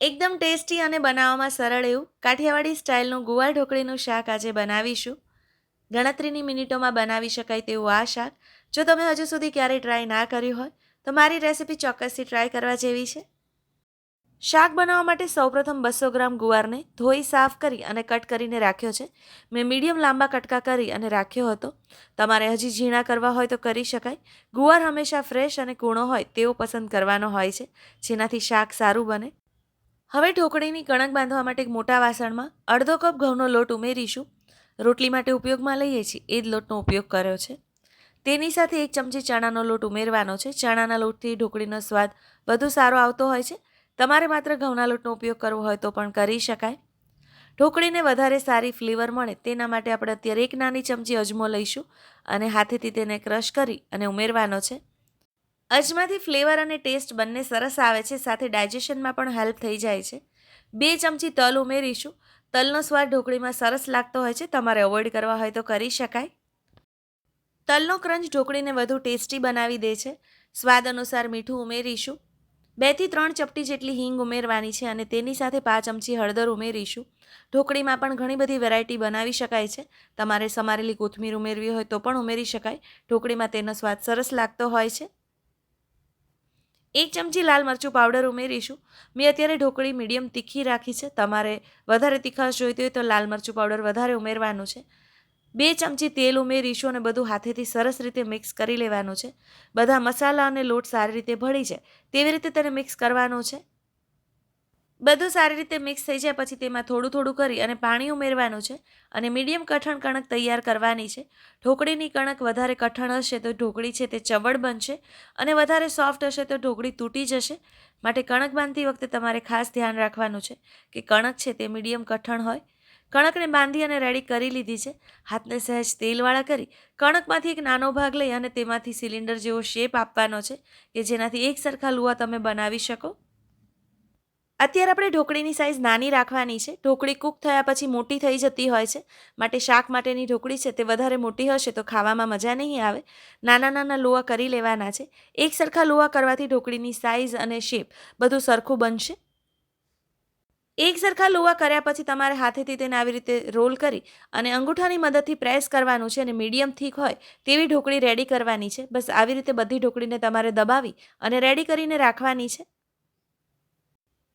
એકદમ ટેસ્ટી અને બનાવવામાં સરળ એવું કાઠિયાવાડી સ્ટાઇલનું ગુવાર ઢોકળીનું શાક આજે બનાવીશું. ગણતરીની મિનિટોમાં બનાવી શકાય તેવું આ શાક. જો તમે હજુ સુધી ક્યારેય ટ્રાય ના કર્યું હોય, તો મારી રેસિપી ચોક્કસથી ટ્રાય કરવા જેવી છે. શાક બનાવવા માટે સૌપ્રથમ બસો ગ્રામ ગુવારને ધોઈ સાફ કરી અને કટ કરીને રાખ્યો છે. મેં મીડિયમ લાંબા કટકા કરી અને રાખ્યો હતો. તમારે હજી ઝીણા કરવા હોય તો કરી શકાય. ગુવાર હંમેશા ફ્રેશ અને કૂણો હોય તેવો પસંદ કરવાનો હોય છે. જેનાથી શાક સારું બને. હવે ઢોકળીની કણક બાંધવા માટે મોટા વાસણમાં અડધો કપ ઘઉંનો લોટ ઉમેરીશું. રોટલી માટે ઉપયોગમાં લઈએ છીએ, એ જ લોટનો ઉપયોગ કર્યો છે. તેની સાથે એક ચમચી ચણાનો લોટ ઉમેરવાનો છે. ચણાના લોટથી ઢોકળીનો સ્વાદ વધુ સારો આવતો હોય છે. તમારે માત્ર ઘઉંના લોટનો ઉપયોગ કરવો હોય તો પણ કરી શકાય. ઢોકળીને વધારે સારી ફ્લેવર મળે તેના માટે આપણે અત્યારે એક નાની ચમચી અજમો લઈશું અને હાથેથી તેને ક્રશ કરી અને ઉમેરવાનો છે. અજમાથી ફ્લેવર અને ટેસ્ટ બંને સરસ આવે છે, સાથે ડાયજેશનમાં પણ હેલ્પ થઈ જાય છે. બે ચમચી તલ ઉમેરીશું. તલનો સ્વાદ ઢોકળીમાં સરસ લાગતો હોય છે, તમારે અવોઇડ કરવા હોય તો કરી શકાય. તલનો ક્રંચ ઢોકળીને વધુ ટેસ્ટી બનાવી દે છે. સ્વાદ અનુસાર મીઠું ઉમેરીશું. બેથી ત્રણ ચપટી જેટલી હિંગ ઉમેરવાની છે અને તેની સાથે પાંચ ચમચી હળદર ઉમેરીશું. ઢોકળીમાં પણ ઘણી બધી વેરાયટી બનાવી શકાય છે. તમારે સમારેલી કોથમીર ઉમેરવી હોય તો પણ ઉમેરી શકાય. ઢોકળીમાં તેનો સ્વાદ સરસ લાગતો હોય છે. એક ચમચી લાલ મરચું પાવડર ઉમેરીશું. મેં અત્યારે ઢોકળી મીડિયમ તીખી રાખી છે. તમારે વધારે તીખાશ જોઈતી હોય તો લાલ મરચું પાવડર વધારે ઉમેરવાનું છે. બે ચમચી તેલ ઉમેરીશું અને બધું હાથેથી સરસ રીતે મિક્સ કરી લેવાનું છે. બધા મસાલા અને લોટ સારી રીતે ભળી જાય. તેવી રીતે તેને મિક્સ કરવાનો છે. બધું સારી રીતે મિક્સ થઈ જાય, પછી તેમાં થોડું થોડું કરી અને પાણી ઉમેરવાનું છે અને મીડિયમ કઠણ કણક તૈયાર કરવાની છે. ઢોકળીની કણક વધારે કઠણ હશે તો ઢોકળી છે તે ચવડ બનશે અને વધારે સોફ્ટ હશે તો ઢોકળી તૂટી જશે. માટે કણક બાંધતી વખતે તમારે ખાસ ધ્યાન રાખવાનું છે કે કણક છે તે મીડિયમ કઠણ હોય. કણકને બાંધી અને રેડી કરી લીધી છે. હાથને સહેજ તેલવાળા કરી કણકમાંથી એક નાનો ભાગ લઈ અને તેમાંથી સિલિન્ડર જેવો શેપ આપવાનો છે કે જેનાથી એક સરખા લુઆ તમે બનાવી શકો. અત્યારે આપણે ઢોકળીની સાઇઝ નાની રાખવાની છે. ઢોકળી કૂક થયા પછી મોટી થઈ જતી હોય છે. માટે શાક માટેની ઢોકળી છે તે વધારે મોટી હશે તો ખાવામાં મજા નહીં આવે. નાના નાના લોવા કરી લેવાના છે. એક સરખા લોવા કરવાથી ઢોકળીની સાઇઝ અને શેપ બધું સરખું બનશે. એક સરખા લોવા કર્યા પછી તમારે હાથેથી તેને આવી રીતે રોલ કરી અને અંગૂઠાની મદદથી પ્રેસ કરવાનું છે અને મીડિયમ થીક હોય તેવી ઢોકળી રેડી કરવાની છે. બસ આવી રીતે બધી ઢોકળીને તમારે દબાવી અને રેડી કરીને રાખવાની છે.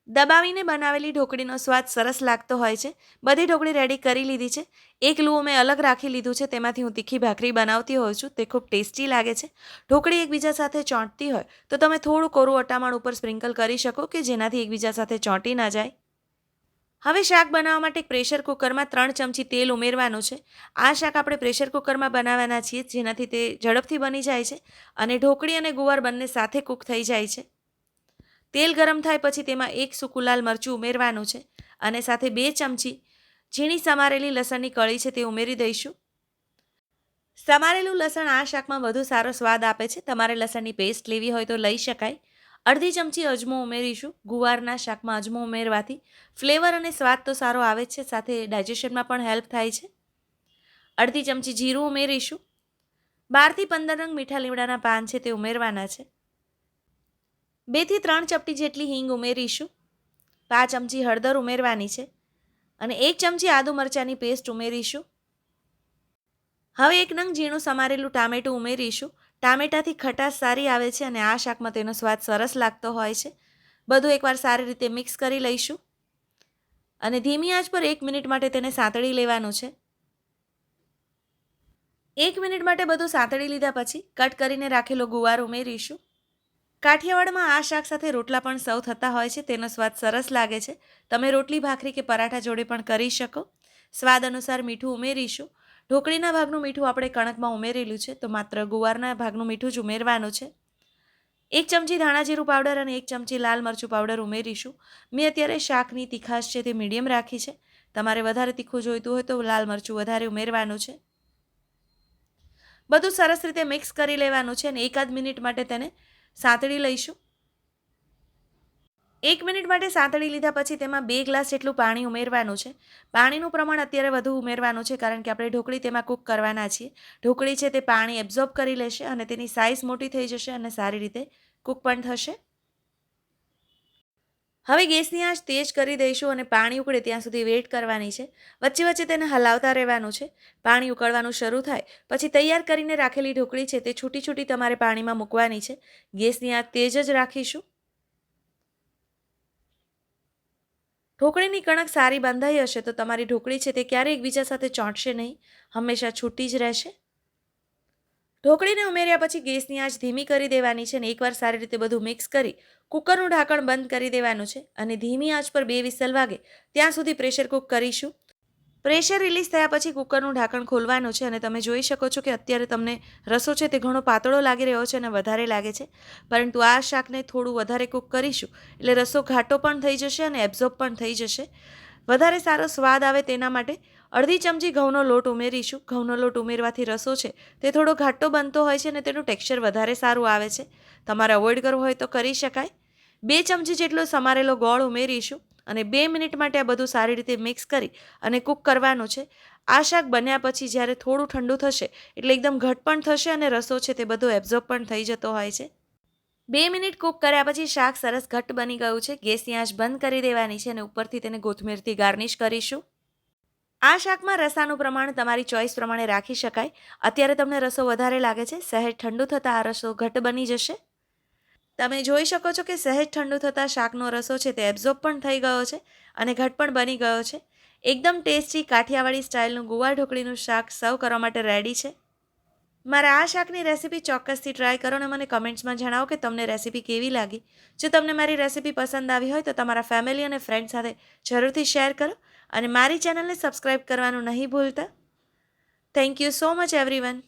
દબાવીને બનાવેલી ઢોકળીનો સ્વાદ સરસ લાગતો હોય છે. બધી ઢોકળી રેડી કરી લીધી છે. એક લુઓ મેં અલગ રાખી લીધું છે. તેમાંથી હું તીખી ભાખરી બનાવતી હોઉં છું. તે ખૂબ ટેસ્ટી લાગે છે. ઢોકળી એકબીજા સાથે ચોંટતી હોય તો તમે થોડું કોરું અટામણ ઉપર સ્પ્રિંકલ કરી શકો કે જેનાથી એકબીજા સાથે ચોંટી ના જાય. હવે શાક બનાવવા માટે પ્રેશર કુકરમાં ત્રણ ચમચી તેલ ઉમેરવાનું છે. આ શાક આપણે પ્રેશર કુકરમાં બનાવવાના છીએ જેનાથી તે ઝડપથી બની જાય છે અને ઢોકળી અને ગુવાર બંને સાથે કૂક થઈ જાય છે. તેલ ગરમ થાય પછી તેમાં એક સૂકું લાલ મરચું ઉમેરવાનું છે અને સાથે બે ચમચી ઝીણી સમારેલી લસણની કળી છે તે ઉમેરી દઈશું. સમારેલું લસણ આ શાકમાં વધુ સારો સ્વાદ આપે છે. તમારે લસણની પેસ્ટ લેવી હોય તો લઈ શકાય. અડધી ચમચી અજમો ઉમેરીશું. ગુવારના શાકમાં અજમો ઉમેરવાથી ફ્લેવર અને સ્વાદ તો સારો આવે જ છે, સાથે ડાયજેશનમાં પણ હેલ્પ થાય છે. અડધી ચમચી જીરું ઉમેરીશું. બારથી પંદર રંગ મીઠા લીમડાના પાન છે તે ઉમેરવાના છે. બેથી ત્રણ ચપટી જેટલી હિંગ ઉમેરીશું. પાંચ ચમચી હળદર ઉમેરવાની છે અને એક ચમચી આદુ મરચાંની પેસ્ટ ઉમેરીશું. હવે એક નંગ ઝીણું સમારેલું ટામેટું ઉમેરીશું. ટામેટાથી ખટાશ સારી આવે છે અને આ શાકમાં તેનો સ્વાદ સરસ લાગતો હોય છે. બધું એકવાર સારી રીતે મિક્સ કરી લઈશું. અને ધીમી આંચ પર એક મિનિટ માટે તેને સાંતળી લેવાનું છે. એક મિનિટ માટે બધું સાંતળી લીધા પછી કટ કરીને રાખેલો ગુવાર ઉમેરીશું. કાઠિયાવાડમાં આ શાક સાથે રોટલા પણ સૌ થતા હોય છે, તેનો સ્વાદ સરસ લાગે છે. તમે રોટલી, ભાખરી કે પરાઠા જોડે પણ કરી શકો. સ્વાદ અનુસાર મીઠું ઉમેરીશું. ઢોકળીના ભાગનું મીઠું આપણે કણકમાં ઉમેરેલું છે, તો માત્ર ગુવારના ભાગનું મીઠું જ ઉમેરવાનું છે. એક ચમચી ધાણા જીરું પાવડર અને એક ચમચી લાલ મરચું પાવડર ઉમેરીશું. મેં અત્યારે શાકની તીખાશ છે તે મીડિયમ રાખી છે. તમારે વધારે તીખું જોઈતું હોય તો લાલ મરચું વધારે ઉમેરવાનું છે. બધું સરસ રીતે મિક્સ કરી લેવાનું છે અને એકાદ મિનિટ માટે તેને સાંતળી લઈશું. એક મિનિટ માટે સાંતળી લીધા પછી તેમાં બે ગ્લાસ જેટલું પાણી ઉમેરવાનું છે. પાણીનું પ્રમાણ અત્યારે વધુ ઉમેરવાનું છે કારણ કે આપણે ઢોકળી તેમાં કૂક કરવાના છીએ. ઢોકળી છે તે પાણી એબ્ઝોર્બ કરી લેશે અને તેની સાઇઝ મોટી થઈ જશે અને સારી રીતે કૂક પણ થશે. હવે ગેસની આંચ તેજ કરી દઈશું અને પાણી ઉકળે ત્યાં સુધી વેઇટ કરવાની છે. વચ્ચે વચ્ચે તેને હલાવતા રહેવાનું છે. પાણી ઉકળવાનું શરૂ થાય, પછી તૈયાર કરીને રાખેલી ઢોકળી છે તે છૂટી છૂટી તમારે પાણીમાં મૂકવાની છે. ગેસની આંચ તેજ જ રાખીશું. ઢોકળીની કણક સારી બાંધાઈ હશે તો તમારી ઢોકળી છે તે ક્યારેય એકબીજા સાથે ચોંટશે નહીં. હંમેશા છૂટી જ રહેશે. ઢોકળીને ઉમેર્યા પછી ગેસની આંચ ધીમી કરી દેવાની છે અને એકવાર સારી રીતે બધું મિક્સ કરી કુકરનું ઢાંકણ બંધ કરી દેવાનું છે અને ધીમી આંચ પર બે વિસલ વાગે ત્યાં સુધી પ્રેશર કુક કરીશું. પ્રેશર રિલીઝ થયા પછી કુકરનું ઢાંકણ ખોલવાનું છે અને તમે જોઈ શકો છો કે અત્યારે તમને રસો છે તે ઘણો પાતળો લાગી રહ્યો છે અને વધારે લાગે છે. પરંતુ આ શાકને થોડું વધારે કૂક કરીશું એટલે રસો ઘાટો પણ થઈ જશે અને એબ્ઝોર્બ પણ થઈ જશે. વધારે સારો સ્વાદ આવે તેના માટે અડધી ચમચી ઘઉંનો લોટ ઉમેરીશું. ઘઉંનો લોટ ઉમેરવાથી રસો છે, તે થોડો ઘાટો બનતો હોય છે અને તેનું ટેક્સચર વધારે સારું આવે છે. તમારે અવોઇડ કરવો હોય તો કરી શકાય. બે ચમચી જેટલો સમારેલો ગોળ ઉમેરીશું અને બે મિનિટ માટે આ બધું સારી રીતે મિક્સ કરી અને કૂક કરવાનું છે. આ શાક બન્યા પછી જ્યારે થોડું ઠંડુ થશે, એટલે એકદમ ઘટ પણ થશે અને રસો છે તે બધો એબ્ઝોર્બ પણ થઈ જતો હોય છે. બે મિનિટ કૂક કર્યા પછી શાક સરસ ઘટ બની ગયું છે. ગેસની આંચ બંધ કરી દેવાની છે અને ઉપરથી તેને કોથમીરથી ગાર્નિશ કરીશું. આ શાકમાં રસાનું પ્રમાણ તમારી ચોઈસ પ્રમાણે રાખી શકાય. અત્યારે તમને રસો વધારે લાગે છે. સહેજ ઠંડુ થતાં આ રસો ઘટ બની જશે. તમે જોઈ શકો છો કે સહેજ ઠંડુ થતાં શાકનો રસો છે તે એબ્ઝોર્બ પણ થઈ ગયો છે અને ઘટ પણ બની ગયો છે. એકદમ ટેસ્ટી કાઠિયાવાડી સ્ટાઇલનું ગુવાર ઢોકળીનું શાક સર્વ કરવા માટે રેડી છે. મારા આ શાકની રેસીપી ચોક્કસથી ટ્રાય કરો અને મને કમેન્ટ્સમાં જણાવો કે તમને રેસીપી કેવી લાગી. જો તમને મારી રેસીપી પસંદ આવી હોય તો તમારા ફેમિલી અને ફ્રેન્ડ સાથે જરૂરથી શેર કરો. અને મારી ચેનલને સબસ્ક્રાઈબ કરવાનું નહીં ભૂલતા. Thank you so much everyone